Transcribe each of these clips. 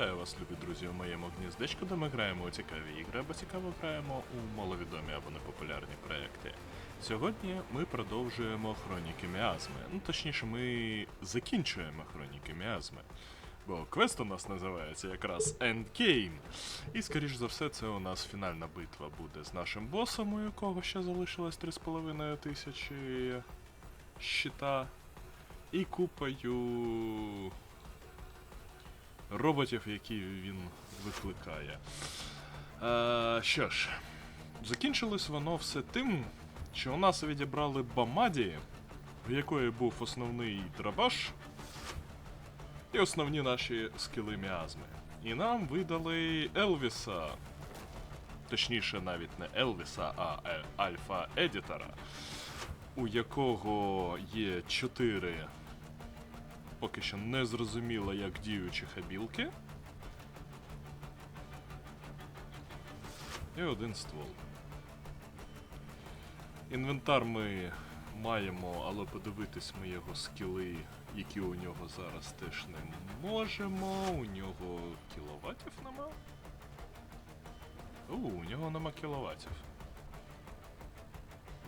Вітаю вас, любі друзі, у моєму гніздечку, де ми граємо у цікаві ігри, або цікаво граємо у маловідомі або непопулярні проекти. Сьогодні ми продовжуємо хроніки міазми. Ну, точніше, ми закінчуємо хроніки міазми. Бо квест у нас називається якраз Endgame. І, скоріш за все, це у нас фінальна битва буде з нашим босом, у якого ще залишилось 3,5 тисячі щита. І купою роботів, які він викликає. Е, що ж, закінчилось воно все тим, що у нас відібрали Бамаді, в якої був основний драбаш і основні наші скіли міазми. І нам видали Елвіса. Точніше, навіть не Елвіса, а е- Альфа Едітора, у якого є чотири поки що не зрозуміло, як діючі хабілки. І один ствол. Інвентар ми маємо, але подивитись ми його скіли, які у нього зараз теж не можемо. У нього кіловатів нема. У, у нього нема кіловатів.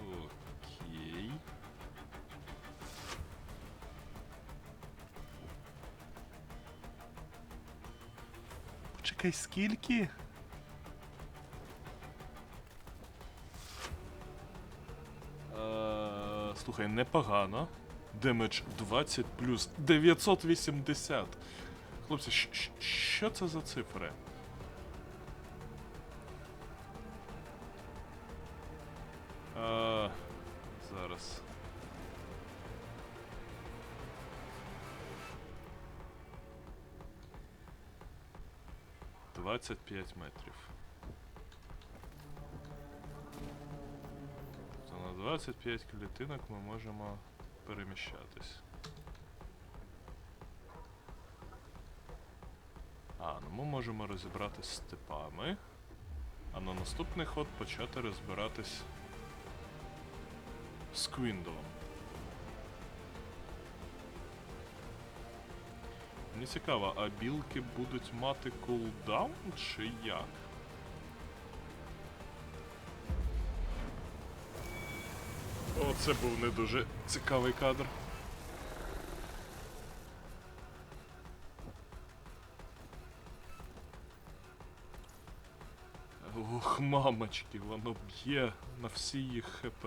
Окей. Почекай, скільки? Е, слухай, непогано. Демедж 20 плюс 980. Хлопці, що це за цифри? Е, зараз. Двадцять п'ять метрів. То на 25 клітинок ми можемо переміщатись. А, ну ми можемо розібратись з степами. А на наступний ход почати розбиратись з Квіндолом. Мені цікаво, а білки будуть мати кулдаун чи як? О, це був не дуже цікавий кадр. Ох, мамочки, воно б'є на всі їх хп.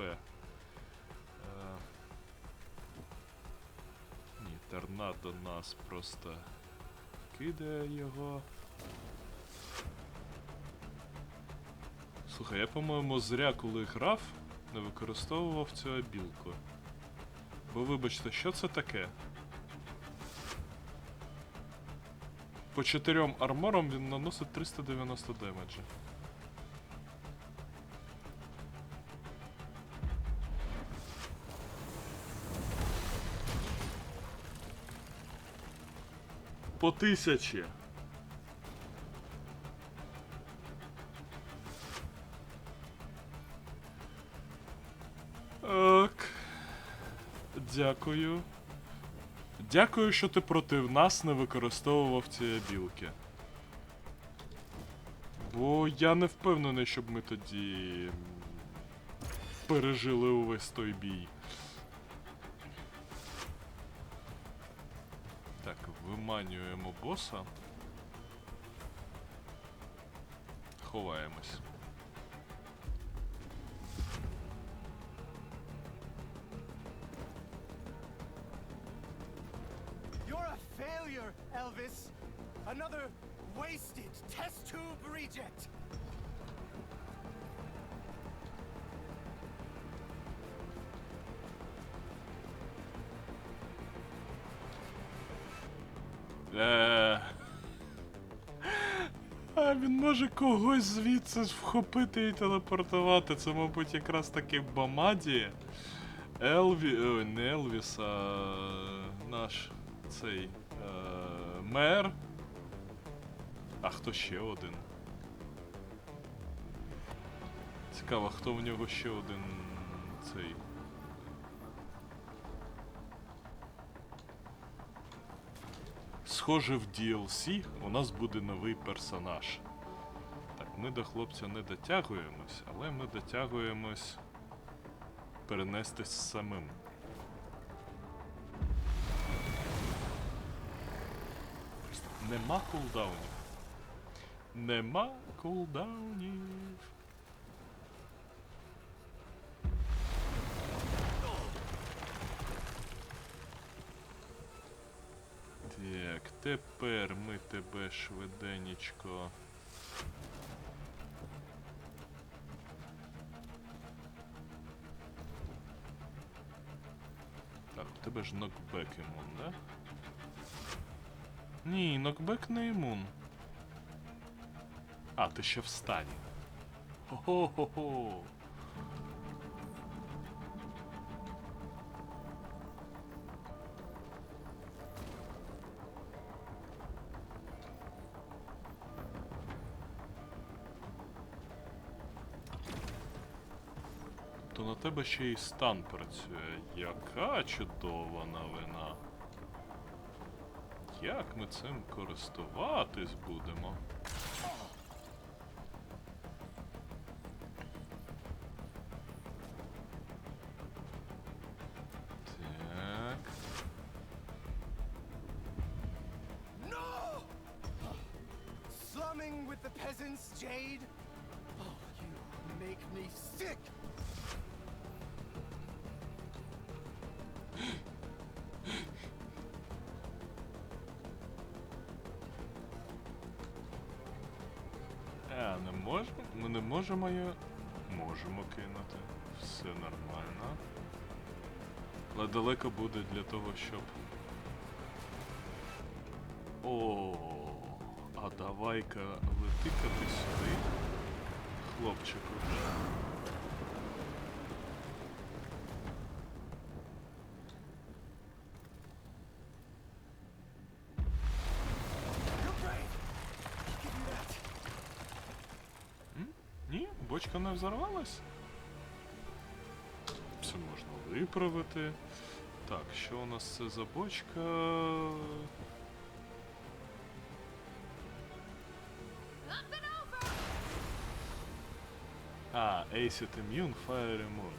Торнадо нас просто кидає його. Слухай, я, по-моєму, зря, коли грав, не використовував цю обілку. Бо вибачте, що це таке? По чотирьом арморам він наносить 390 демеджа. По тисячі. Так. Дякую. Дякую, що ти проти нас не використовував ці білки. Бо я не впевнений, щоб ми тоді пережили увесь той бій. Виманюємо боса. Ховаємось. You're a failure, Elvis. Another wasted test tube reject. Він може когось звідси вхопити і телепортувати. Це, мабуть, якраз таки Бамаді. Елві. Ой, не Елвіс, а наш цей. Е... Мер. А хто ще один? Цікаво, хто в нього ще один цей. Схоже, в DLC у нас буде новий персонаж. Так, ми до хлопця не дотягуємось, але ми дотягуємось перенестись самим. Нема кулдаунів. Нема кулдаунів. Тепер ми тебе швиденечко. Так, у тебе ж нокбек імун, да? Ні, нокбек не імун. А, ти ще в стані. Хо-хо-хо-хо. Тебе ще й стан працює. Яка чудова новина. Як ми цим користуватись будемо? With the peasants, Jade? Oh, you make me sick! Можемо її. Можемо кинути. Все нормально. Але далеко буде для того, щоб. О, а давай-ка лети-ка ти сюди, хлопчику. Бочка не взорвалась. Це можна виправити. Так, що у нас це за бочка? А, Acid Immune, Fire Immune.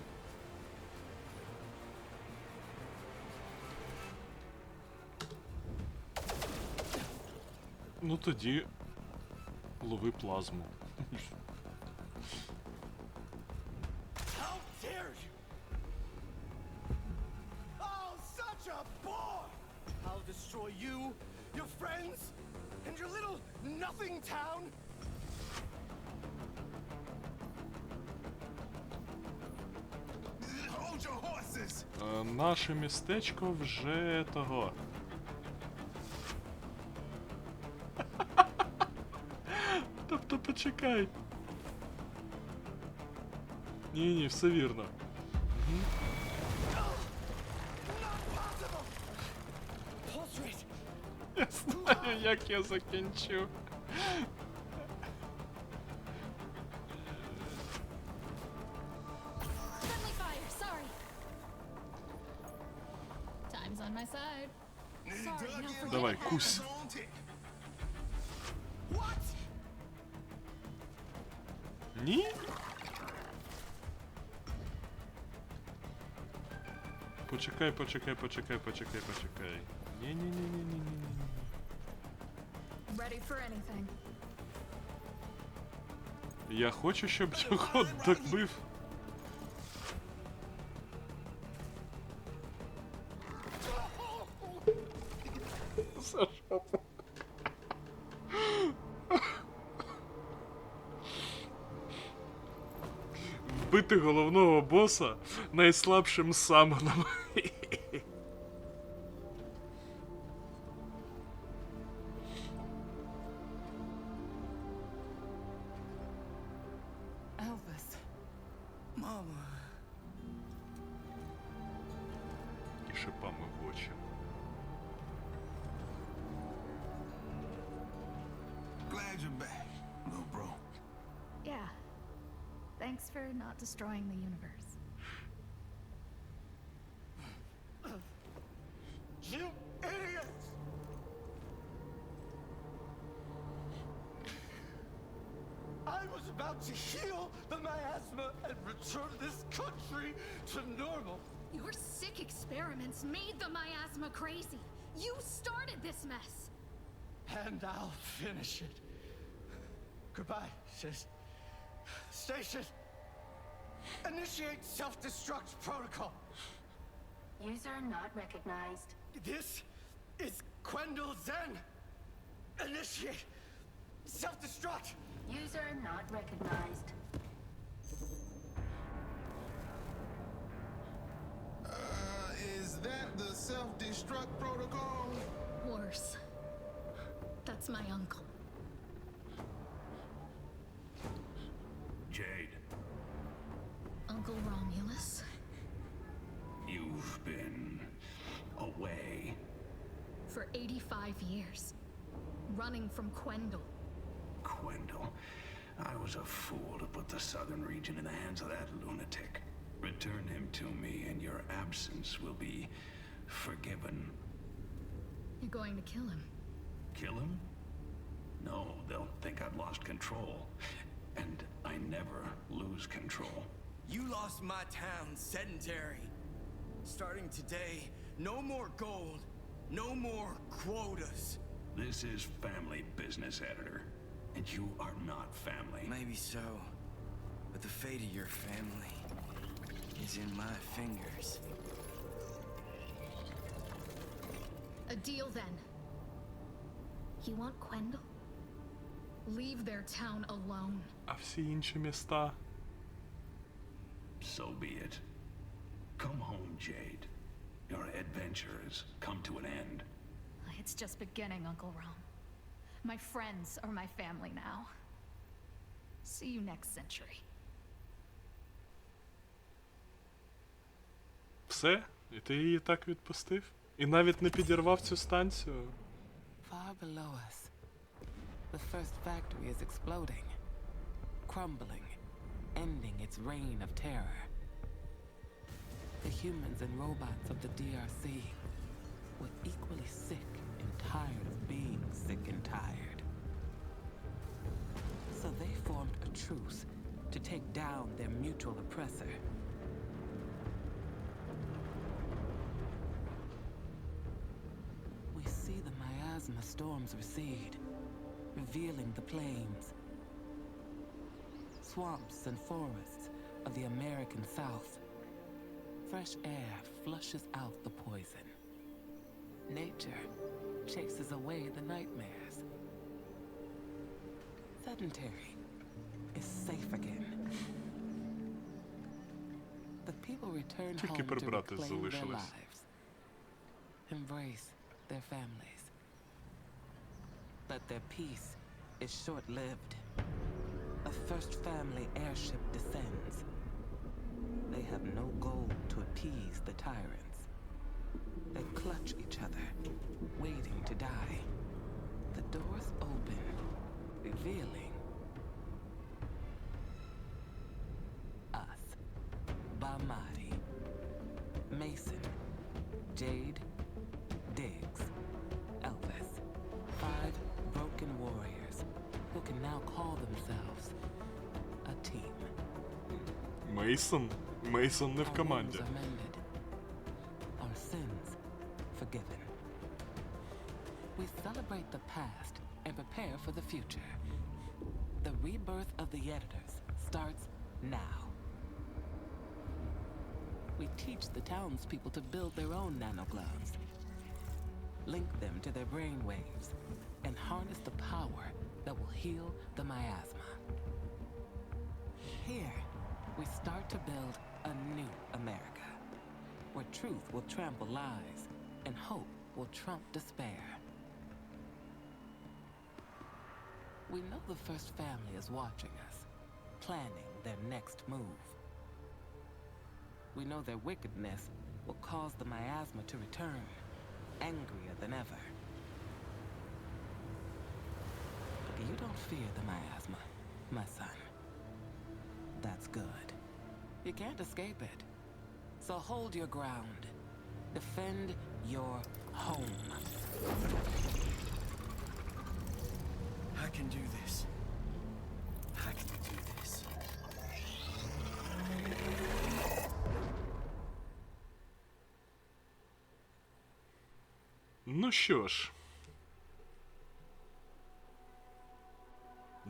Ну тоді лови плазму. Destroy you, your friends, and your little nothing town! Hold your horses! Е, Наше містечко вже того. Тобто почекай. Ні, ні, все вірно. Not Я знаю, як я закінчу. Friendly fire, sorry. Time's on my side. Sorry, now forget Давай, it. кусь. What? Ні? Почекай, почекай, почекай, почекай, почекай. ні Я хочу, щоб його добив. За жопу. Вбити головного боса найслабшим самоном. Thanks for not destroying the universe. You idiots! I was about to heal the miasma and return this country to normal. Your sick experiments made the miasma crazy. You started this mess. And I'll finish it. Goodbye, sis. Station! Initiate self-destruct protocol. User not recognized. This is Quendel Zen. Initiate self-destruct. User not recognized. Uh, is that the self-destruct protocol? Worse. That's my uncle. Jade, Uncle Romulus. you've been away. For 85 years. Running from Quendel. Quendel. I was a fool to put the southern region in the hands of that lunatic. Return him to me, and your absence will be forgiven. You're going to kill him. Kill him? No, they'll think I've lost control. And I never lose control. You lost my town sedentary. Starting today, no more gold, no more quotas. This is family business, editor. And you are not family. Maybe so. But the fate of your family is in my fingers. A deal then. You want Quendel? Leave their town alone. I've seen čím je So be it. Come home, Jade. Your adventure has come to an end. It's just beginning, Uncle Ron. My friends are my family now. See you next century. Все? І ти її так відпустив? І навіть не підірвав цю станцію? Far below us, the first factory is exploding, crumbling, ending its reign of terror. The humans and robots of the DRC were equally sick and tired of being sick and tired. So they formed a truce to take down their mutual oppressor. We see the miasma storms recede, revealing the plains, swamps, and forests of the American South. Fresh air flushes out the poison. Nature chases away the nightmares. Sedentary is safe again. The people return Тільки home to прибрати reclaim their залишилось. lives, embrace their families. But their peace is short-lived. First family airship descends. They have no goal to appease the tyrants. They clutch each other, waiting to die. The doors open, revealing us. Bamadi, Mason, Jade, Мейсон? Мейсон не в Our wounds команді. are mended. Our sins forgiven. We celebrate the past and prepare for the future. The rebirth of the editors starts now. We teach the townspeople to build their own nanogloves, link them to their brain waves, and harness the power that will heal the miasma. Here, we start to build a new America, where truth will trample lies and hope will trump despair. We know the First Family is watching us, planning their next move. We know their wickedness will cause the miasma to return, angrier than ever. But you don't fear the miasma, my son that's good. You can't escape it. So hold your ground. Defend your home. I can do this. I can do this. Ну що ж.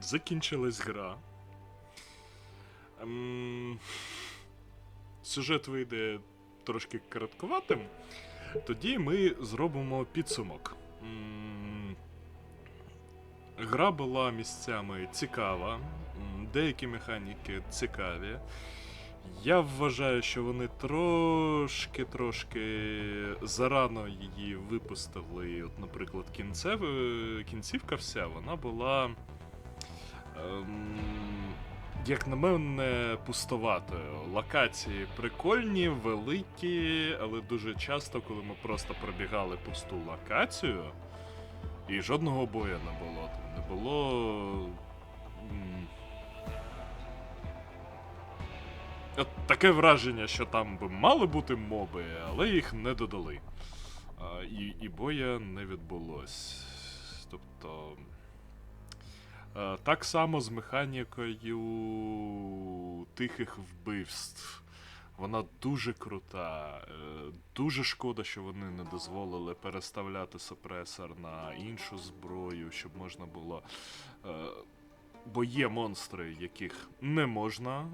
Закінчилась гра. Ем... Сюжет вийде трошки короткуватим. Тоді ми зробимо підсумок. М, Гра була місцями цікава, деякі механіки цікаві. Я вважаю, що вони трошки-трошки зарано її випустили. От, наприклад, кінцев... кінцівка вся, вона була. Ем... Як на мене, пустоватою. Локації прикольні, великі, але дуже часто, коли ми просто пробігали пусту локацію, і жодного бою не було. Там не було. От таке враження, що там би мали бути моби, але їх не додали. А, і, і боя не відбулось. Тобто. Е, Так само з механікою тихих вбивств. Вона дуже крута. е, Дуже шкода, що вони не дозволили переставляти супресор на іншу зброю, щоб можна було. е, Бо є монстри, яких не можна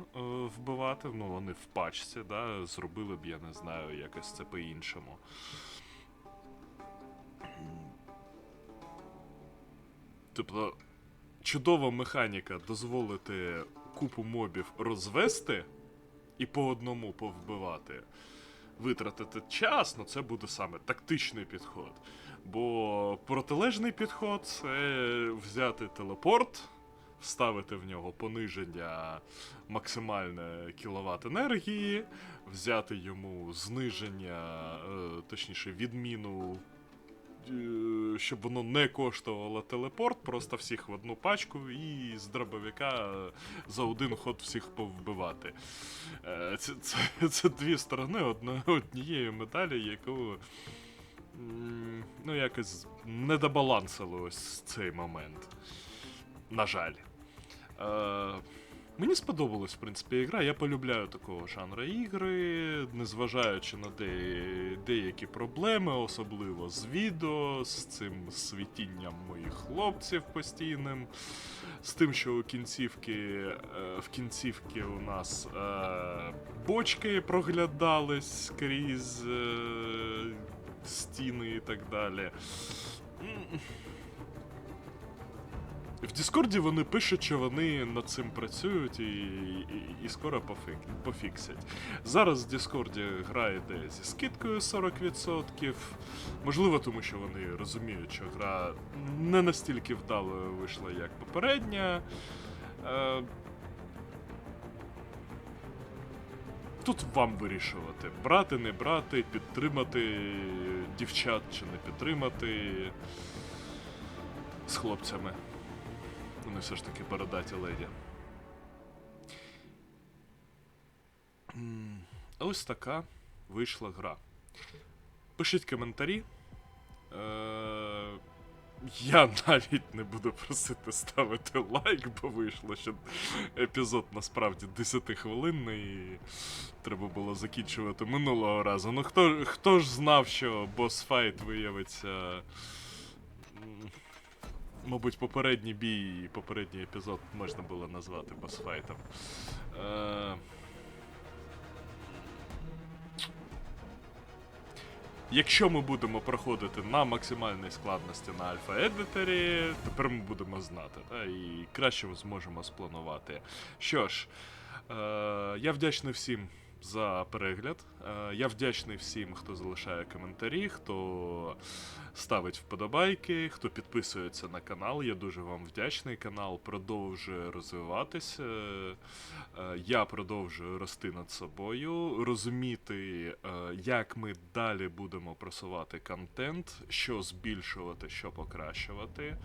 вбивати. Ну, вони в пачці, да, зробили б, я не знаю, якось це по-іншому. Тобто, чудова механіка дозволити купу мобів розвести і по одному повбивати. Витратити час, ну це буде саме тактичний підход. Бо протилежний підход це взяти телепорт, вставити в нього пониження максимальне кіловат енергії, взяти йому зниження, е, точніше, відміну, щоб воно не коштувало телепорт, просто всіх в одну пачку і з дробовика е, за один ход всіх повбивати. Е, Це, це, це дві сторони однієї медалі, яку. Ну, якось не добалансили ось цей момент. На жаль. Мені сподобалась, в принципі, ігра. Я полюбляю такого жанру ігри, незважаючи на де, деякі проблеми, особливо з відео, з цим світінням моїх хлопців постійним, з тим, що у кінцівки, е, в кінцівки у нас е, бочки проглядались крізь е, стіни і так далі. В Діскорді вони пишуть, що вони над цим працюють і, і, і скоро пофік, пофіксять. Зараз в Діскорді гра йде зі скидкою 40%. Можливо, тому що вони розуміють, що гра не настільки вдалою вийшла, як попередня. Е, Тут вам вирішувати, брати, не брати, підтримати дівчат чи не підтримати з хлопцями. Вони все ж таки бородаті леді. Ось така вийшла гра. Пишіть коментарі. Е, я навіть не буду просити ставити лайк, бо вийшло, що епізод насправді 10 хвилинний і треба було закінчувати минулого разу. Ну хто, хто ж знав, що босфайт виявиться. Мабуть, попередній бій і попередній епізод можна було назвати босфайтом. Е... Якщо ми будемо проходити на максимальній складності на альфа-едиторі, тепер ми будемо знати, та, і краще ми зможемо спланувати. Що ж, е, я вдячний всім за перегляд. Е, я вдячний всім, хто залишає коментарі, хто ставить вподобайки, хто підписується на канал. Я дуже вам вдячний. Канал продовжує розвиватися. Е, Я продовжую рости над собою, розуміти, е, як ми далі будемо просувати контент, що збільшувати, що покращувати.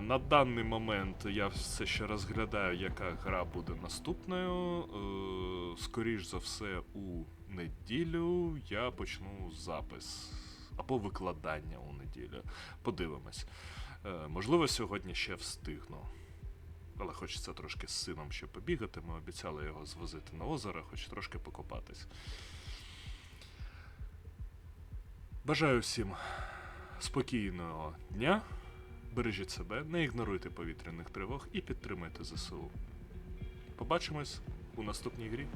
На даний момент я все ще розглядаю, яка гра буде наступною. Е, Скоріш за все, у неділю я почну запис або викладання у неділю. Подивимось. Е, Можливо, сьогодні ще встигну. Але хочеться трошки з сином ще побігати. Ми обіцяли його звозити на озеро, хоч трошки покопатись. Бажаю всім спокійного дня. Бережіть себе, не ігноруйте повітряних тривог і підтримуйте ЗСУ. Побачимось у наступній грі.